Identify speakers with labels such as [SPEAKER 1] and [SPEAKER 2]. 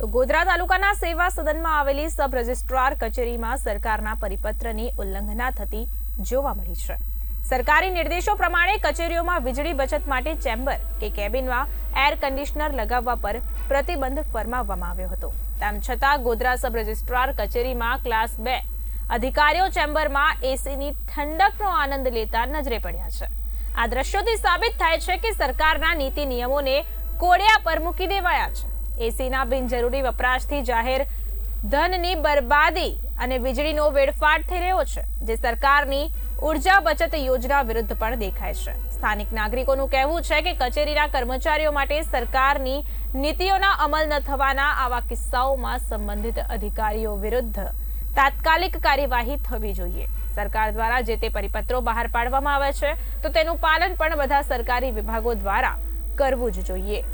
[SPEAKER 1] તો ગોધરા તાલુકાના સેવા સદનમાં આવેલી સબ રજિસ્ટ્રાર કચેરીમાં સરકારના પરિપત્રની ઉલ્લંઘના થતી જોવા મળી છે. સરકારી નિર્દેશો પ્રમાણે કચેરીઓમાં વીજળી બચત માટે ચેમ્બર કે કેબિનમાં એર કન્ડિશનર લગાવવા પર પ્રતિબંધ ફરમાવવામાં આવ્યો હતો. તેમ છતાં ગોધરા સબ રજિસ્ટ્રાર કચેરીમાં ક્લાસ બે અધિકારીઓ ચેમ્બરમાં એસીની ઠંડકનો આનંદ લેતા નજરે પડ્યા છે. આ દ્રશ્યોથી સાબિત થાય છે કે સરકારના નીતિ નિયમોને કોડિયા પર મૂકી દેવાયા છે. એસીના બિનજરૂરી વપરાશથી જાહેર ધનની બરબાદી અને વીજળીનો વેડફાટ થઈ રહ્યો છે, જે સરકારની ઊર્જા બચત યોજના વિરુદ્ધ પણ દેખાય છે. સ્થાનિક નાગરિકોનું કહેવું છે કે કચેરીના કર્મચારીઓ માટે સરકારની નીતિઓના અમલ ન થવાના આવા કિસ્સાઓમાં સંબંધિત અધિકારીઓ વિરુદ્ધ તાત્કાલિક કાર્યવાહી થવી જોઈએ. સરકાર દ્વારા જે તે પરિપત્રો બહાર પાડવામાં આવે છે, તો તેનું પાલન પણ બધા સરકારી વિભાગો દ્વારા કરવું જ જોઈએ.